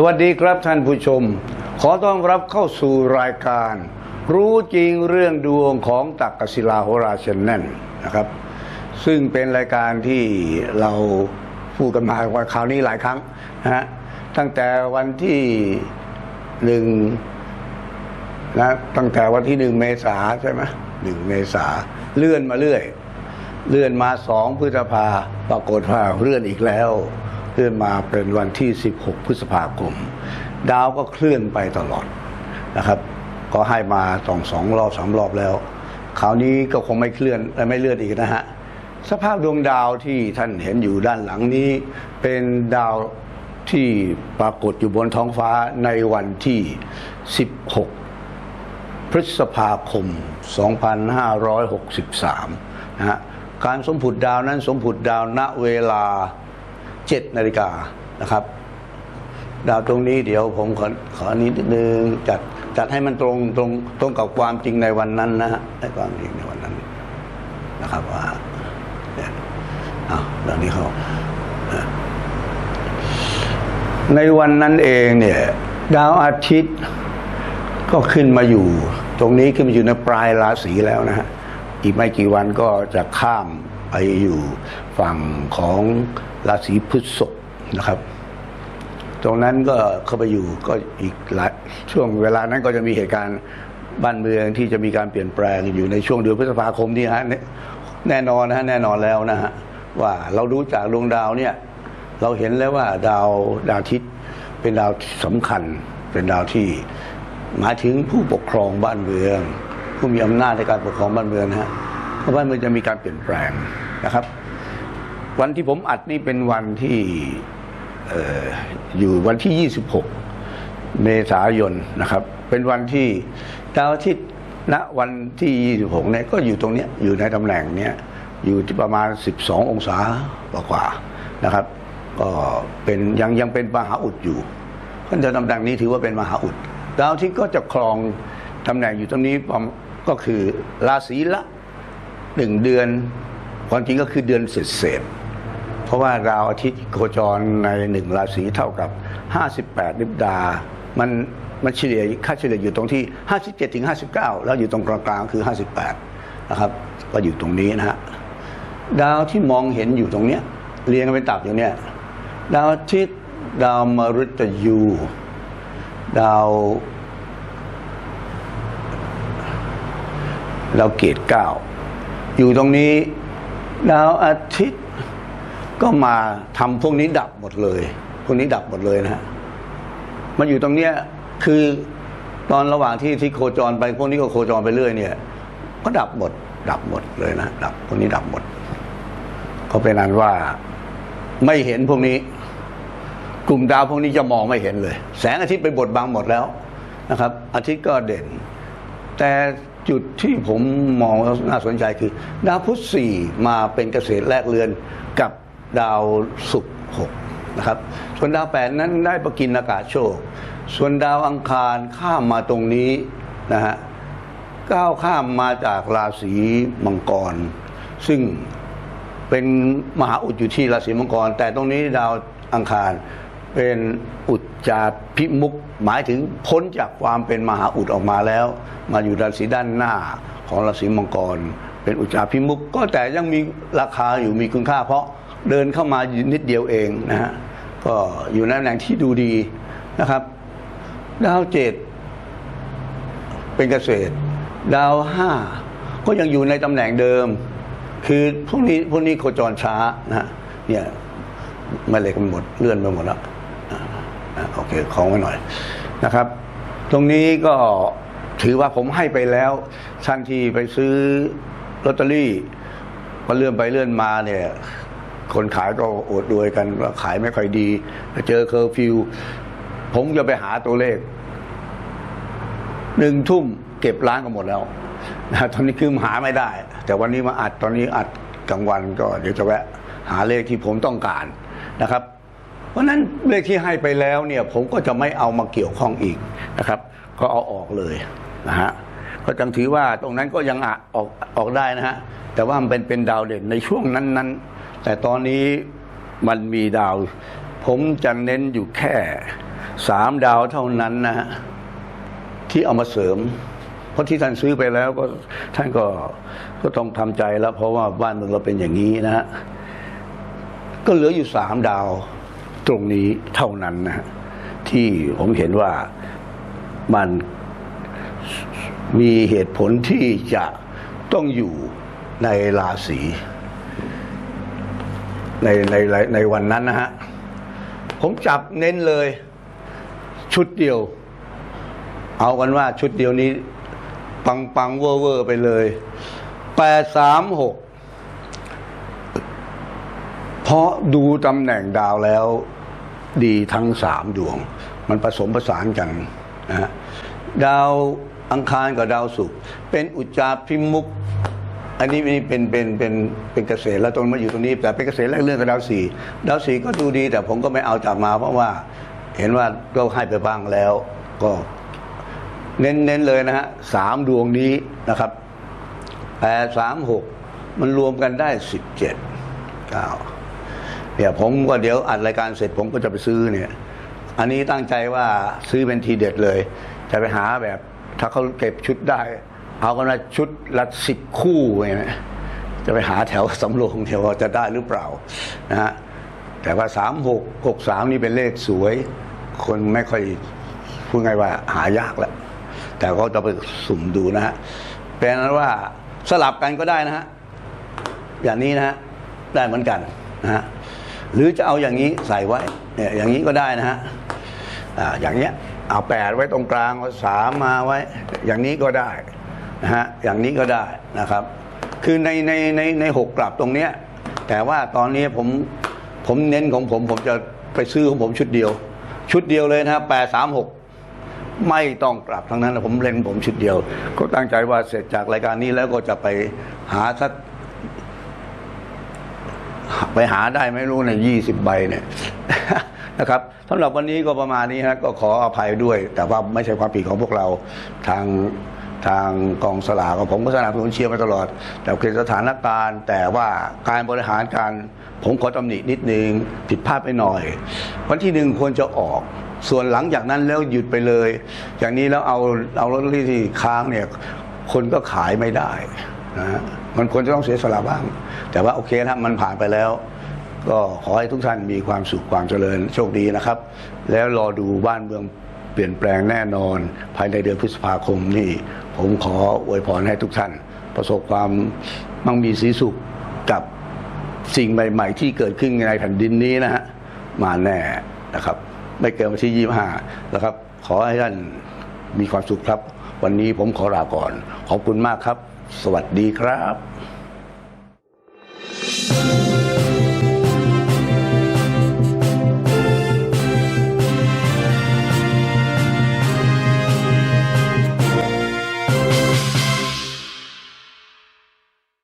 สวัสดีครับท่านผู้ชม ขอต้อนรับเข้าสู่รายการ รู้จริงเรื่องดวงของตักกศิลาโหราชนแน่นนะครับ ซึ่งเป็นรายการที่เราพูดกันมาว่าคราวนี้หลายครั้งนะฮะตั้งแต่วันที่หนึ่งนะตั้งแต่วันที่หนึ่งเมษาใช่ไหมหนึ่งเมษาเลื่อนมาเรื่อย เลื่อนมาสองพฤษภาปรากฏว่าเลื่อนอีกแล้ว ลื่อนมาเป็นวันที่ 16 พฤษภาคม ดาวก็เคลื่อนไปตลอดนะครับ ก็ให้มาสองสองรอบสามรอบแล้วคราวนี้ก็คงไม่เคลื่อนไม่เลื่อนอีกนะฮะสภาพดวงดาวที่ท่านเห็นอยู่ด้านหลังนี้ เป็นดาวที่ปรากฏอยู่บนท้องฟ้าในวันที่ 16 พฤษภาคม 2563 นะฮะการสมผุดดาวนั้นสมผุดดาวณเวลา 7นาฬิกานะครับดาวตรงนี้เดี๋ยวผมขอขอนิดนึงจัดจัดให้มันตรงตรงตรงกับความจริงในวันนั้นนะฮะในความจริงในวันนั้นนะครับว่าเอ้าวดาวนี้เขาในวันนั้นเองเนี่ยดาวอาทิตย์ก็ขึ้นมาอยู่ ตรงนี้ขึ้นมาอยู่ในปลายราศีแล้วนะฮะอีกไม่กี่วันก็จะข้าม ไปอยู่ฝั่งของราศีพฤษภนะครับ ตรงนั้นก็เข้าไปอยู่ก็อีกหลายช่วงเวลานั้นก็จะมีเหตุการณ์บ้านเมืองที่จะมีการเปลี่ยนแปลงอยู่ในช่วงเดือนพฤษภาคมนี้ฮะแน่นอนนะฮะแน่นอนแล้วนะฮะว่าเราดูจากดวงดาวเนี่ยเราเห็นแล้วว่าดาวดาวอาทิตย์เป็นดาวที่สำคัญ เป็นดาวที่หมายถึงผู้ปกครองบ้านเมือง ผู้มีอำนาจในการปกครองบ้านเมืองนะฮะ ราะบ้านเมืองจะมีการเปลี่ยนแปลงนะครับ วันที่ผมอัดนี่เป็นวันที่เอออยู่วันที่ 26 เมษายนนะครับ เป็นวันที่ดาวอาทิตย์ณวันที่ 26เนี่ยก็อยู่ตรงเนี้ยอยู่ในตำแหน่งเนี้ยอยู่ที่ประมาณ 12 องศากว่านะครับ ก็เป็นยังยังเป็นมหาอุดอยู่เพราะฉะนั้นตำแหน่งนี้ถือว่าเป็นมหาอุดดาวอาที่ก็จะครองตำแหน่งอยู่ตรงนี้ประมก็คือราศีละ หนึ่งเดือน ความจริงก็คือเดือนเศษๆเพราะว่าดาวอาทิตย์โคจรในหนึ่งราศีเท่ากับ 58ลิบดา มันมันเฉลี่ยค่าเฉลี่ยอยู่ตรงที่ 57ถึง59 แล้วอยู่ตรงกลางๆคือ 58 นะครับ ก็อยู่ตรงนี้นะฮะดาวที่มองเห็นอยู่ตรงเนี้ยเรียงกันเป็นตับอยู่เนี้ยดาวอาทิตย์ดาวมฤตยูดาวดาวเกตเก้า อยู่ตรงนี้ดาวอาทิตย์ก็มาทำพวกนี้ดับหมดเลย พวกนี้ดับหมดเลยนะฮะมันอยู่ตรงเนี้ยคือตอนระหว่างที่ที่โคจรไปพวกนี้ก็โคจรไปเรื่อยเนี่ย ก็ดับหมด ดับหมดเลยนะดับพวกนี้ดับหมด ก็เป็นอันว่าไม่เห็นพวกนี้ กลุ่มดาวพวกนี้จะมองไม่เห็นเลย แสงอาทิตย์ไปบดบังหมดแล้วนะครับ อาทิตย์ก็เด่น แต่ จุดที่ผมมองน่าสนใจคือ ดาวพุธสี่มาเป็นเกษตรแรกเรือนกับดาวศุกร์หกนะครับส่วนดาวแปดนั้นได้ประกินอากาศโชค ส่วนดาวอังคารข้ามมาตรงนี้นะฮะก้าวข้ามมาจากราศีมังกร ซึ่งเป็นมหาอุดอยู่ที่ราศีมังกร แต่ตรงนี้ดาวอังคาร เป็นอุจจาพิมุกหมายถึงพ้นจากความเป็นมหาอุดออกมาแล้ว มาอยู่ราศีด้านหน้าของราศีมังกร เป็นอุจจาพิมุกก็แต่ยังมีราคาอยู่มีคุณค่า เพราะเดินเข้ามานิดเดียวเองนะฮะก็อยู่ในตำแหน่งที่ดูดีนะครับ ดาวเจ็ดเป็นเกษตร ดาวห้าก็ยังอยู่ในตำแหน่งเดิม คือพวกนี้พวกนี้โคจรช้านะเนี่ยแม่เล็กมันหมดเลื่อนไปหมดแล้ว โอเคของไว้หน่อยนะครับ ตรงนี้ก็ถือว่าผมให้ไปแล้วท่านที่ไปซื้อลอตเตอรี่พอเลื่อนไปเลื่อนมาเนี่ย คนขายก็อดดวยกันว่าขายไม่ค่อยดี เจอเคอร์ฟิว ผมจะไปหาตัวเลขหนึ่งทุ่มเก็บร้านกันหมดแล้วนะตอนนี้คือหาไม่ได้ แต่วันนี้มาอัดตอนนี้อัดกลางวันก็เดี๋ยวจะแวะ หาเลขที่ผมต้องการนะครับ ราะฉะนั้นเลขที่ให้ไปแล้วเนี่ยผมก็จะไม่เอามาเกี่ยวข้องอีกนะครับ ก็เอาออกเลยนะฮะก็จังถือว่าตรงนั้นก็ยังอออกออกได้นะฮะแต่ว่ามันเป็นเป็นดาวเด่นในช่วงนั้นๆ แต่ตอนนี้มันมีดาว ผมจะเน้นอยู่แค่สามดาวเท่านั้นนะฮะที่เอามาเสริม เพราะที่ท่านซื้อไปแล้วก็ท่านก็ก็ต้องทำใจแล้ว เพราะว่าบ้านเมืองเราเป็นอย่างนี้นะฮะก็เหลืออยู่สามดาว ตรงนี้เท่านั้นนะฮะที่ผมเห็นว่ามันมีเหตุผลที่จะต้องอยู่ในราศีในในในในวันนั้นนะฮะ ผมจับเน้นเลย ชุดเดียว เอากันว่าชุดเดียวนี้ ปังปังเวอร์เวอร์ไปเลยแปดสามหกเพราะดูตำแหน่งดาวแล้ว ดีทั้งสามดวง มันผสมผสานกันนะดาวอังคารกับดาวศุกร์เป็นอุจจาพิมุกอันนี้นี่เป็นเป็นเป็นเป็นเกษตรแล้วตรงมาอยู่ตรงนี้ แต่เป็นเกษตรแรกเรื่องกับดาวสี่ดาวสี่ก็ดูดี แต่ผมก็ไม่เอาจับมา เพราะว่าเห็นว่าก็ให้ไปบ้างแล้ว ก็เน้นเน้นเลยนะฮะสามดวงนี้นะครับแปดสามหกมันรวมกันได้สิบเจ็ดเก้า เดี๋ยวผมก็เดี๋ยวอัดรายการเสร็จผมก็จะไปซื้อเนี่ย อันนี้ตั้งใจว่าซื้อเป็นทีเด็ดเลย จะไปหาแบบ ถ้าเขาเก็บชุดได้ เอากันว่าชุดละสิบคู่ไงจะไปหาแถวสำโรงเดี๋ยวจะได้หรือเปล่านะฮะแต่ว่าสามหกหกสามนี่เป็นเลขสวย คนไม่ค่อยพูดไงว่าหายากแล้วแต่ก็จะไปสุ่มดูนะฮะเป็นนั้นว่าสลับกันก็ได้นะฮะอย่างนี้นะฮะได้เหมือนกันนะฮะ หรือจะเอาอย่างนี้ใส่ไว้เนี่ยอย่างนี้ก็ได้นะฮะอ่าอย่างเนี้ยเอาแปดไว้ตรงกลางเอาสามมาไว้ อย่างนี้ก็ได้นะฮะอย่างนี้ก็ได้นะครับ คือในในในในหกกลับตรงเนี้ยแต่ว่าตอนนี้ผมผมเน้นของผมผมจะไปซื้อของผมชุดเดียว ชุดเดียวเลยนะฮะแปดสามหกไม่ต้องกลับทั้งนั้นผมเล่นผมชุดเดียว ก็ตั้งใจว่าเสร็จจากรายการนี้แล้วก็จะไปหาสัก ไปหาได้ไม่รู้ในยี่สิบใบเนี่ยนะครับสำหรับวันนี้ก็ประมาณนี้ฮะก็ขออภัยด้วย แต่ว่าไม่ใช่ความผิดของพวกเราทางทางกองสลากผมก็สนับสนุนเชียร์มาตลอด แต่คือสถานการณ์ แต่ว่าการบริหารการผมขอตำหนินิดนึงผิดพลาดไปหน่อย วันที่หนึ่งควรจะออก ส่วนหลังจากนั้นแล้วหยุดไปเลย อย่างนี้แล้วเอาเอาลอตเตอรี่ที่ค้างเนี่ยคนก็ขายไม่ได้ นะฮะมันควรจะต้องเสียสละบ้าง แต่ว่าโอเคนะมันผ่านไปแล้ว ก็ขอให้ทุกท่านมีความสุขความเจริญโชคดีนะครับ แล้วรอดูบ้านเมืองเปลี่ยนแปลงแน่นอน ภายในเดือนพฤษภาคมนี่ผมขออวยพรให้ทุกท่าน ประสบความมั่งมีสีสุขกับสิ่งใหม่ ๆ ที่เกิดขึ้นในแผ่นดินนี้นะฮะมาแน่นะครับ ไม่เกินวันที่ยี่ห้านะครับ ขอให้ท่านมีความสุขครับ วันนี้ผมขอลาก่อน ขอบคุณมากครับ สวัสดีครับ